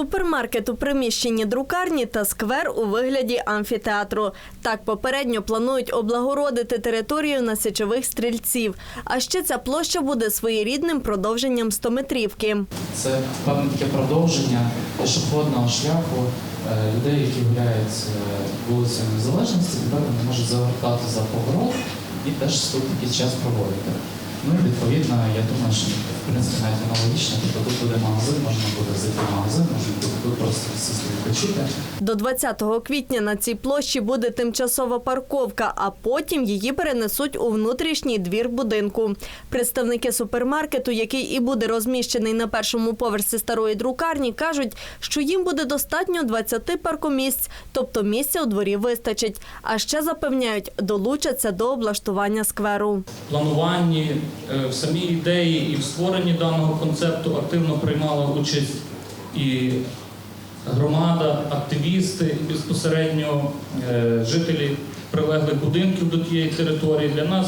Супермаркет приміщенні друкарні та сквер у вигляді амфітеатру. Так попередньо планують облагородити територію на січових стрільців. А ще ця площа буде своєрідним продовженням стометрівки. Це певне таке продовження пішохідного шляху е, людей, які гуляють е, вулицею Незалежності, тепер вони можуть завертати за поворот і теж тут якийсь час проводити. Ну і відповідно, я думаю, що в принципі навіть аналогічно, тобто тут буде магазин, можна буде зайти До 20 квітня на цій площі буде тимчасова парковка, а потім її перенесуть у внутрішній двір будинку. Представники супермаркету, який і буде розміщений на першому поверсі старої друкарні, кажуть, що їм буде достатньо 20 паркомісць, тобто місця у дворі вистачить. А ще запевняють, долучаться до облаштування скверу. плануванні, е, в самій ідеї і в створенні даного концепту активно приймала участь і громада, активісти, безпосередньо е, жителі прилеглих будинків до тієї території. Для нас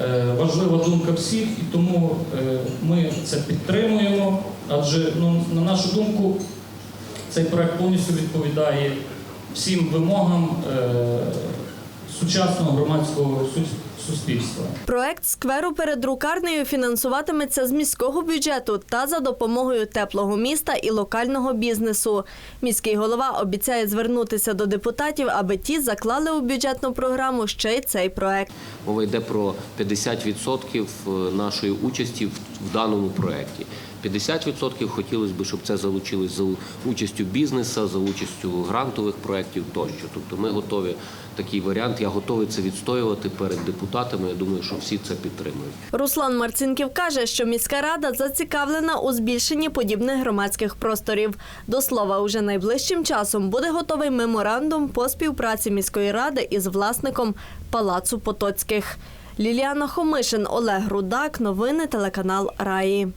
е, важлива думка всіх, і тому е, ми це підтримуємо. Адже, ну, на нашу думку, цей проект повністю відповідає всім вимогам сучасного громадського су- суспільства. Проект скверу перед друкарнею фінансуватиметься з міського бюджету та за допомогою теплого міста і локального бізнесу. Міський голова обіцяє звернутися до депутатів, аби ті заклали у бюджетну програму ще й цей проект. Мова йде про 50% нашої участі в даному проєкті. 50% хотілося б, щоб це залучилось за участю бізнесу, за участю грантових проєктів тощо. Тобто ми готові такий варіант. Я готовий це відстоювати перед депутатами. Я думаю, що всі це підтримують. Руслан Марцинків каже, що міська рада зацікавлена у збільшенні подібних громадських просторів. До слова, уже найближчим часом буде готовий меморандум по співпраці міської ради із власником палацу Потоцьких. Ліліана Хомишин, Олег Рудак. Новини телеканал Раї.